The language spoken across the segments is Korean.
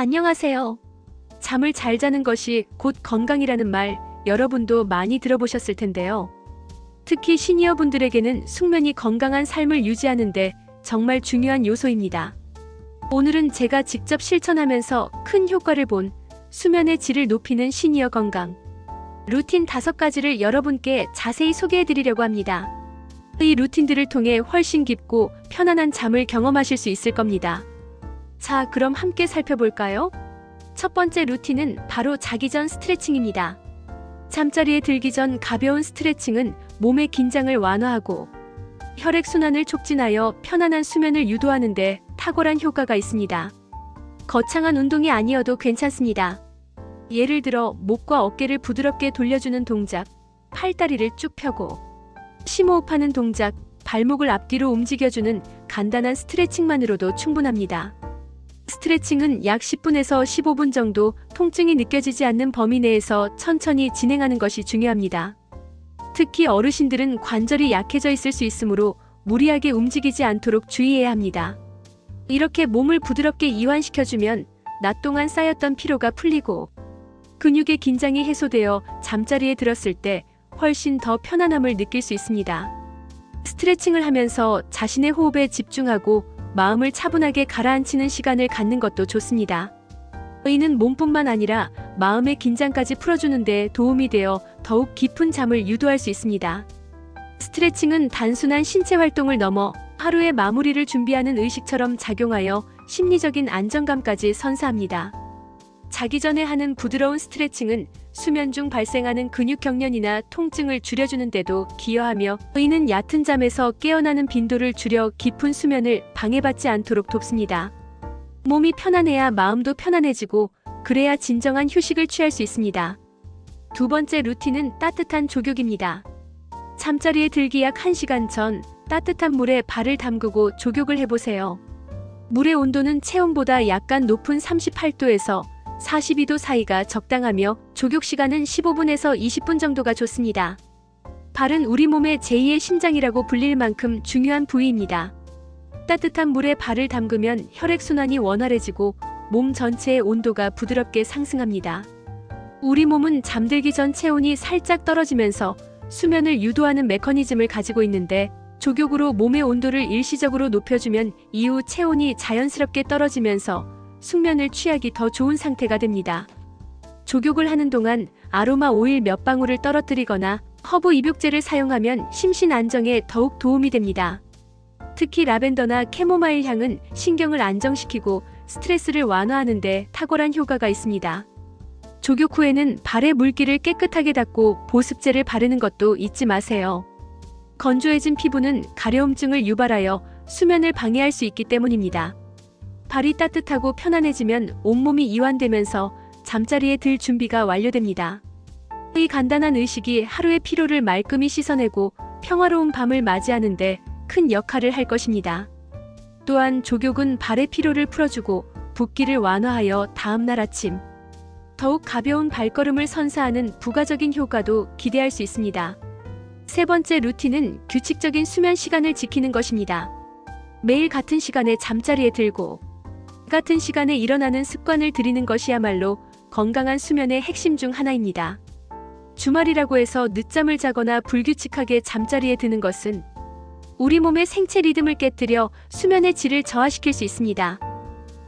안녕하세요. 잠을 잘 자는 것이 곧 건강이라는 말 여러분도 많이 들어보셨을 텐데요. 특히 시니어 분들에게는 숙면이 건강한 삶을 유지하는데 정말 중요한 요소입니다. 오늘은 제가 직접 실천하면서 큰 효과를 본 수면의 질을 높이는 시니어 건강 루틴 다섯 가지를 여러분께 자세히 소개해 드리려고 합니다. 이 루틴들을 통해 훨씬 깊고 편안한 잠을 경험하실 수 있을 겁니다. 자, 그럼 함께 살펴볼까요? 첫 번째 루틴은 바로 자기 전 스트레칭입니다. 잠자리에 들기 전 가벼운 스트레칭은 몸의 긴장을 완화하고 혈액순환을 촉진하여 편안한 수면을 유도하는데 탁월한 효과가 있습니다. 거창한 운동이 아니어도 괜찮습니다. 예를 들어 목과 어깨를 부드럽게 돌려주는 동작, 팔다리를 쭉 펴고 심호흡하는 동작, 발목을 앞뒤로 움직여주는 간단한 스트레칭만으로도 충분합니다. 스트레칭은 약 10분에서 15분 정도 통증이 느껴지지 않는 범위 내에서 천천히 진행하는 것이 중요합니다. 특히 어르신들은 관절이 약해져 있을 수 있으므로 무리하게 움직이지 않도록 주의해야 합니다. 이렇게 몸을 부드럽게 이완시켜주면 낮 동안 쌓였던 피로가 풀리고 근육의 긴장이 해소되어 잠자리에 들었을 때 훨씬 더 편안함을 느낄 수 있습니다. 스트레칭을 하면서 자신의 호흡에 집중하고 마음을 차분하게 가라앉히는 시간을 갖는 것도 좋습니다. 이는 몸뿐만 아니라 마음의 긴장까지 풀어주는 데 도움이 되어 더욱 깊은 잠을 유도할 수 있습니다. 스트레칭은 단순한 신체 활동을 넘어 하루의 마무리를 준비하는 의식처럼 작용하여 심리적인 안정감까지 선사합니다. 자기 전에 하는 부드러운 스트레칭은 수면 중 발생하는 근육 경련이나 통증을 줄여주는 데도 기여하며 이는 얕은 잠에서 깨어나는 빈도를 줄여 깊은 수면을 방해받지 않도록 돕습니다. 몸이 편안해야 마음도 편안해지고 그래야 진정한 휴식을 취할 수 있습니다. 두 번째 루틴은 따뜻한 조격입니다. 잠자리에 들기 약 1시간 전 따뜻한 물에 발을 담그고 조격을 해보세요. 물의 온도는 체온보다 약간 높은 38도에서 42도 사이가 적당하며 조격 시간은 15분에서 20분 정도가 좋습니다. 발은 우리 몸의 제2의 심장이라고 불릴 만큼 중요한 부위입니다. 따뜻한 물에 발을 담그면 혈액순환이 원활해지고 몸 전체의 온도가 부드럽게 상승합니다. 우리 몸은 잠들기 전 체온이 살짝 떨어지면서 수면을 유도하는 메커니즘을 가지고 있는데 조격으로 몸의 온도를 일시적으로 높여주면 이후 체온이 자연스럽게 떨어지면서 숙면을 취하기 더 좋은 상태가 됩니다. 조격을 하는 동안 아로마 오일 몇 방울을 떨어뜨리거나 허브 입욕제를 사용하면 심신 안정에 더욱 도움이 됩니다. 특히 라벤더나 캐모마일 향은 신경을 안정시키고 스트레스를 완화하는 데 탁월한 효과가 있습니다. 조격 후에는 발의 물기를 깨끗하게 닦고 보습제를 바르는 것도 잊지 마세요. 건조해진 피부는 가려움증을 유발하여 수면을 방해할 수 있기 때문입니다. 발이 따뜻하고 편안해지면 온몸이 이완되면서 잠자리에 들 준비가 완료됩니다. 이 간단한 의식이 하루의 피로를 말끔히 씻어내고 평화로운 밤을 맞이하는데 큰 역할을 할 것입니다. 또한 조격은 발의 피로를 풀어주고 붓기를 완화하여 다음날 아침 더욱 가벼운 발걸음을 선사하는 부가적인 효과도 기대할 수 있습니다. 세 번째 루틴은 규칙적인 수면 시간을 지키는 것입니다. 매일 같은 시간에 잠자리에 들고 같은 시간에 일어나는 습관을 들이는 것이야말로 건강한 수면의 핵심 중 하나입니다. 주말이라고 해서 늦잠을 자거나 불규칙하게 잠자리에 드는 것은 우리 몸의 생체 리듬을 깨뜨려 수면의 질을 저하시킬 수 있습니다.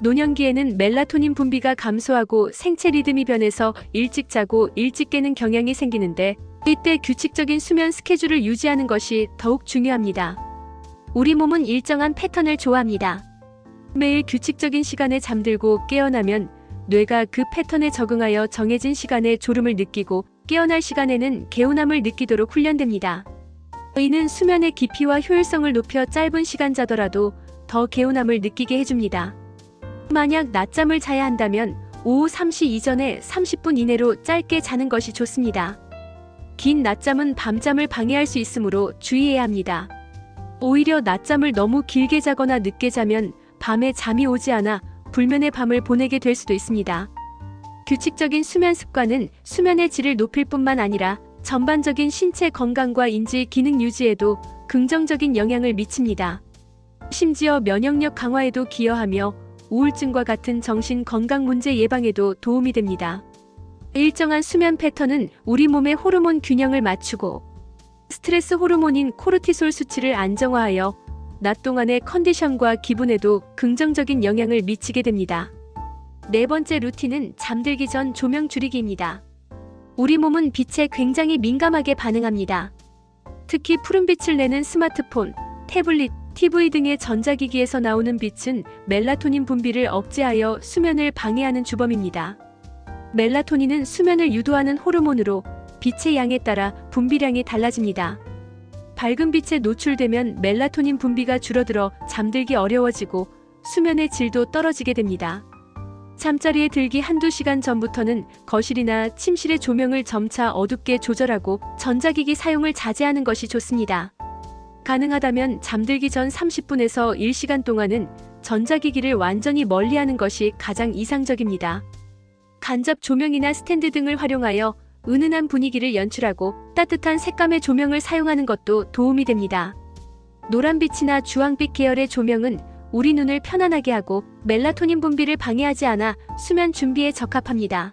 노년기에는 멜라토닌 분비가 감소하고 생체 리듬이 변해서 일찍 자고 일찍 깨는 경향이 생기는데 이때 규칙적인 수면 스케줄을 유지하는 것이 더욱 중요합니다. 우리 몸은 일정한 패턴을 좋아합니다. 매일 규칙적인 시간에 잠들고 깨어나면 뇌가 그 패턴에 적응하여 정해진 시간에 졸음을 느끼고 깨어날 시간에는 개운함을 느끼도록 훈련됩니다. 이는 수면의 깊이와 효율성을 높여 짧은 시간 자더라도 더 개운함을 느끼게 해줍니다. 만약 낮잠을 자야 한다면 오후 3시 이전에 30분 이내로 짧게 자는 것이 좋습니다. 긴 낮잠은 밤잠을 방해할 수 있으므로 주의해야 합니다. 오히려 낮잠을 너무 길게 자거나 늦게 자면 밤에 잠이 오지 않아 불면의 밤을 보내게 될 수도 있습니다. 규칙적인 수면 습관은 수면의 질을 높일 뿐만 아니라 전반적인 신체 건강과 인지 기능 유지에도 긍정적인 영향을 미칩니다. 심지어 면역력 강화에도 기여하며 우울증과 같은 정신 건강 문제 예방에도 도움이 됩니다. 일정한 수면 패턴은 우리 몸의 호르몬 균형을 맞추고 스트레스 호르몬인 코르티솔 수치를 안정화하여 낮 동안의 컨디션과 기분에도 긍정적인 영향을 미치게 됩니다. 네 번째 루틴은 잠들기 전 조명 줄이기입니다. 우리 몸은 빛에 굉장히 민감하게 반응합니다. 특히 푸른빛을 내는 스마트폰, 태블릿, TV 등의 전자기기에서 나오는 빛은 멜라토닌 분비를 억제하여 수면을 방해하는 주범입니다. 멜라토닌은 수면을 유도하는 호르몬으로 빛의 양에 따라 분비량이 달라집니다. 밝은 빛에 노출되면 멜라토닌 분비가 줄어들어 잠들기 어려워지고 수면의 질도 떨어지게 됩니다. 잠자리에 들기 한두 시간 전부터는 거실이나 침실의 조명을 점차 어둡게 조절하고 전자기기 사용을 자제하는 것이 좋습니다. 가능하다면 잠들기 전 30분에서 1시간 동안은 전자기기를 완전히 멀리하는 것이 가장 이상적입니다. 간접 조명이나 스탠드 등을 활용하여 은은한 분위기를 연출하고 따뜻한 색감의 조명을 사용하는 것도 도움이 됩니다. 노란빛이나 주황빛 계열의 조명은 우리 눈을 편안하게 하고 멜라토닌 분비를 방해하지 않아 수면 준비에 적합합니다.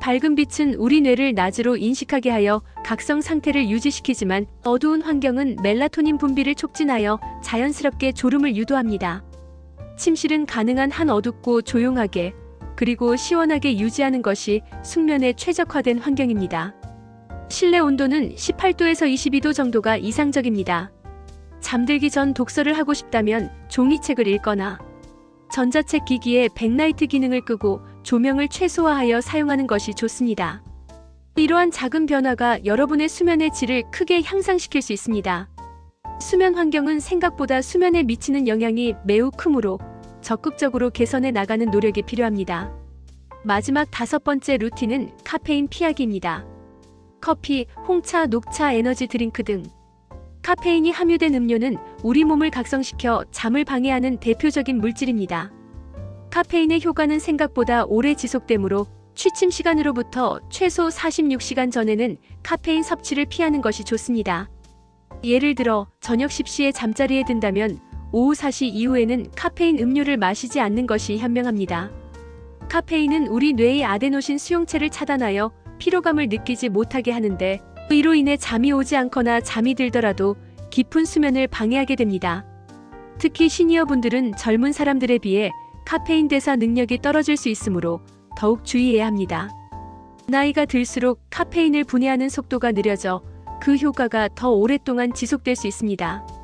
밝은 빛은 우리 뇌를 낮으로 인식하게 하여 각성 상태를 유지시키지만 어두운 환경은 멜라토닌 분비를 촉진하여 자연스럽게 졸음을 유도합니다. 침실은 가능한 한 어둡고 조용하게 그리고 시원하게 유지하는 것이 숙면에 최적화된 환경입니다. 실내 온도는 18도에서 22도 정도가 이상적입니다. 잠들기 전 독서를 하고 싶다면 종이책을 읽거나 전자책 기기에 백라이트 기능을 끄고 조명을 최소화하여 사용하는 것이 좋습니다. 이러한 작은 변화가 여러분의 수면의 질을 크게 향상시킬 수 있습니다. 수면 환경은 생각보다 수면에 미치는 영향이 매우 크므로 적극적으로 개선해 나가는 노력이 필요합니다. 마지막 다섯 번째 루틴은 카페인 피하기입니다. 커피, 홍차, 녹차, 에너지 드링크 등 카페인이 함유된 음료는 우리 몸을 각성시켜 잠을 방해하는 대표적인 물질입니다. 카페인의 효과는 생각보다 오래 지속되므로 취침 시간으로부터 최소 46시간 전에는 카페인 섭취를 피하는 것이 좋습니다. 예를 들어 저녁 10시에 잠자리에 든다면 오후 4시 이후에는 카페인 음료를 마시지 않는 것이 현명합니다. 카페인은 우리 뇌의 아데노신 수용체를 차단하여 피로감을 느끼지 못하게 하는데 이로 인해 잠이 오지 않거나 잠이 들더라도 깊은 수면을 방해하게 됩니다. 특히 시니어분들은 젊은 사람들에 비해 카페인 대사 능력이 떨어질 수 있으므로 더욱 주의해야 합니다. 나이가 들수록 카페인을 분해하는 속도가 느려져 그 효과가 더 오랫동안 지속될 수 있습니다.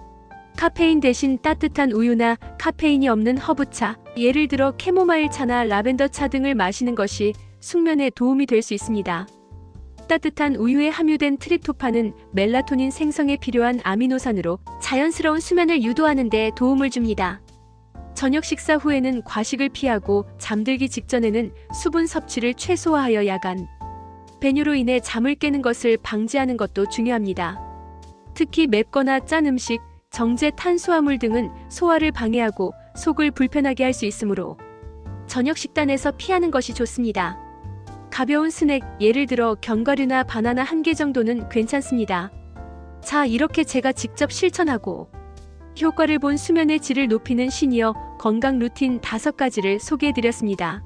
카페인 대신 따뜻한 우유나 카페인이 없는 허브차, 예를 들어 캐모마일 차나 라벤더 차 등을 마시는 것이 숙면에 도움이 될 수 있습니다. 따뜻한 우유에 함유된 트립토판은 멜라토닌 생성에 필요한 아미노산으로 자연스러운 수면을 유도하는 데 도움을 줍니다. 저녁 식사 후에는 과식을 피하고 잠들기 직전에는 수분 섭취를 최소화하여 야간 배뇨로 인해 잠을 깨는 것을 방지하는 것도 중요합니다. 특히 맵거나 짠 음식, 정제 탄수화물 등은 소화를 방해하고 속을 불편하게 할 수 있으므로 저녁 식단에서 피하는 것이 좋습니다. 가벼운 스낵, 예를 들어 견과류나 바나나 한 개 정도는 괜찮습니다. 자, 이렇게 제가 직접 실천하고 효과를 본 수면의 질을 높이는 시니어 건강 루틴 다섯 가지를 소개해드렸습니다.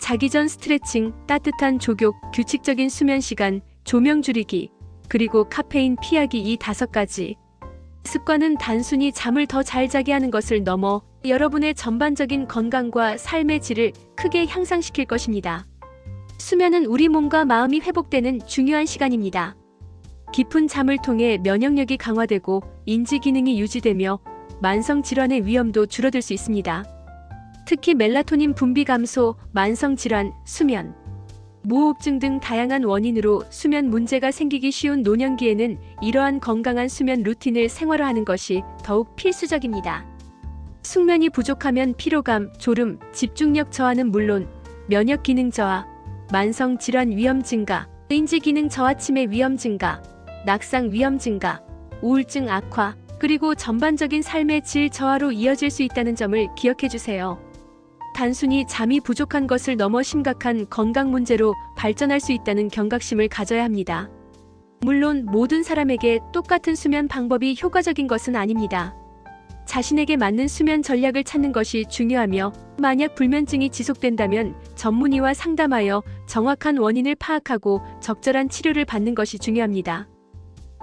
자기 전 스트레칭, 따뜻한 족욕, 규칙적인 수면 시간, 조명 줄이기, 그리고 카페인 피하기 이 다섯 가지. 습관은 단순히 잠을 더 잘 자게 하는 것을 넘어 여러분의 전반적인 건강과 삶의 질을 크게 향상시킬 것입니다. 수면은 우리 몸과 마음이 회복되는 중요한 시간입니다. 깊은 잠을 통해 면역력이 강화되고 인지 기능이 유지되며 만성 질환의 위험도 줄어들 수 있습니다. 특히 멜라토닌 분비 감소, 만성 질환, 수면, 무호흡증 등 다양한 원인으로 수면 문제가 생기기 쉬운 노년기에는 이러한 건강한 수면 루틴을 생활화하는 것이 더욱 필수적입니다. 숙면이 부족하면 피로감, 졸음, 집중력 저하는 물론 면역 기능 저하, 만성 질환 위험 증가, 인지 기능 저하침의 위험 증가, 낙상 위험 증가, 우울증 악화, 그리고 전반적인 삶의 질 저하로 이어질 수 있다는 점을 기억해 주세요. 단순히 잠이 부족한 것을 넘어 심각한 건강 문제로 발전할 수 있다는 경각심을 가져야 합니다. 물론 모든 사람에게 똑같은 수면 방법이 효과적인 것은 아닙니다. 자신에게 맞는 수면 전략을 찾는 것이 중요하며 만약 불면증이 지속된다면 전문의와 상담하여 정확한 원인을 파악하고 적절한 치료를 받는 것이 중요합니다.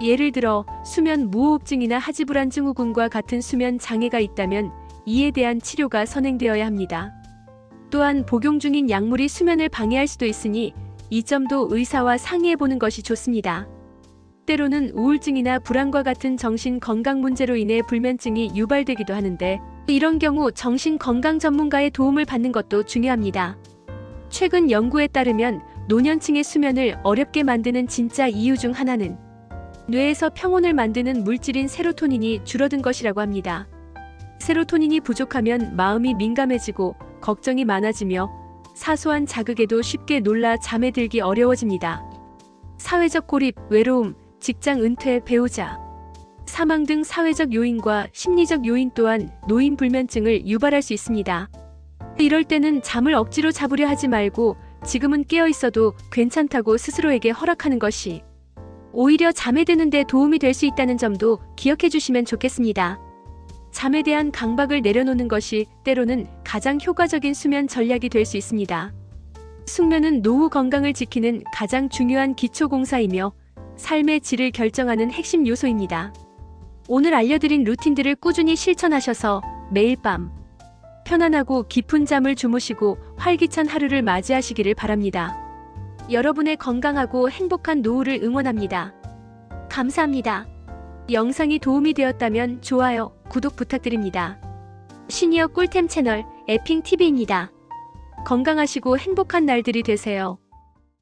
예를 들어 수면 무호흡증이나 하지불안 증 후군과 같은 수면 장애가 있다면 이에 대한 치료가 선행되어야 합니다. 또한 복용 중인 약물이 수면을 방해할 수도 있으니 이 점도 의사와 상의해 보는 것이 좋습니다. 때로는 우울증이나 불안과 같은 정신 건강 문제로 인해 불면증이 유발되기도 하는데 이런 경우 정신 건강 전문가의 도움을 받는 것도 중요합니다. 최근 연구에 따르면 노년층의 수면을 어렵게 만드는 진짜 이유 중 하나는 뇌에서 평온을 만드는 물질인 세로토닌이 줄어든 것이라고 합니다. 세로토닌이 부족하면 마음이 민감해지고 걱정이 많아지며 사소한 자극에도 쉽게 놀라 잠에 들기 어려워집니다. 사회적 고립, 외로움, 직장 은퇴, 배우자, 사망 등 사회적 요인과 심리적 요인 또한 노인 불면증을 유발할 수 있습니다. 이럴 때는 잠을 억지로 잡으려 하지 말고 지금은 깨어 있어도 괜찮다고 스스로에게 허락하는 것이 오히려 잠에 드는데 도움이 될 수 있다는 점도 기억해 주시면 좋겠습니다. 잠에 대한 강박을 내려놓는 것이 때로는 가장 효과적인 수면 전략이 될 수 있습니다. 숙면은 노후 건강을 지키는 가장 중요한 기초 공사이며 삶의 질을 결정하는 핵심 요소입니다. 오늘 알려드린 루틴들을 꾸준히 실천하셔서 매일 밤 편안하고 깊은 잠을 주무시고 활기찬 하루를 맞이하시기를 바랍니다. 여러분의 건강하고 행복한 노후를 응원합니다. 감사합니다. 영상이 도움이 되었다면 좋아요, 구독 부탁드립니다. 시니어 꿀템 채널 에핑TV입니다. 건강하시고 행복한 날들이 되세요.